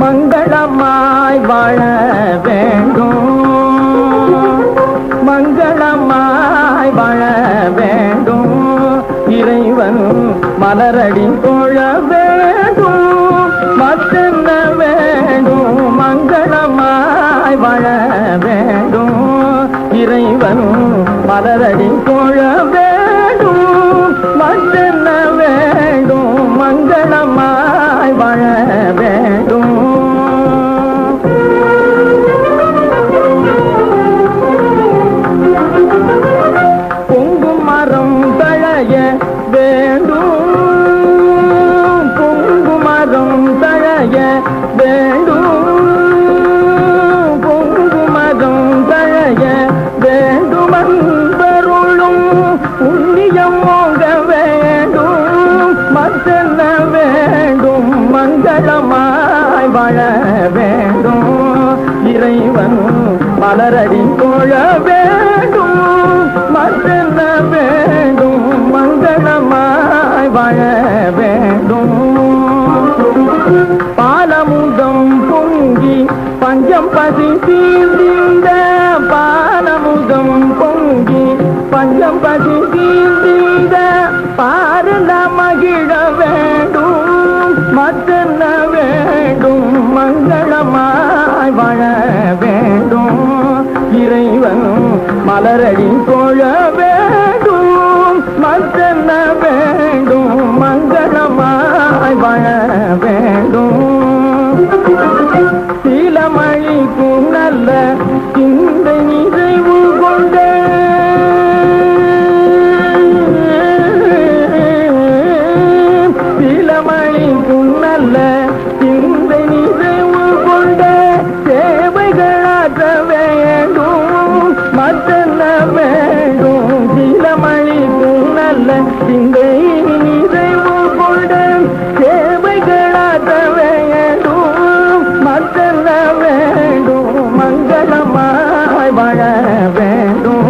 மங்களமாய் வாழ வேண்டும். மங்களமாய் வாழ வேண்டும். இறைவன் மலரடி தொழ வேண்டும். மத்தென்ன வேண்டும்? மங்களமாய் வாழ வேண்டும். இறைவனும் மலரடி தொழ வேண்டும். மத்தென்ன தழைய வேண்டும். பொங்கும் மரம் தழைய வேண்டும். அன்பருளும் புண்ணியம் ஓங்க வேண்டும். மத்தென்ன வேண்டும்? மங்களமாய் வாழ வேண்டும். இறைவன் மலரடி தொழ வேண்டும். மத்தென்ன வேண்டும்? மங்களமாய் வாழ மலரடி தொழ வேண்டும் மத்தென்ன வேண்டும் மங்களமாய் வாழ வேண்டும். சீலமழிக்கும் நல்ல நல்ல இந்த நிறைவு கொண்ட சேவைகளாற்ற வேண்டும்? மத்தென்ன வேண்டும் மங்களமாய் வாழ வேண்டும்.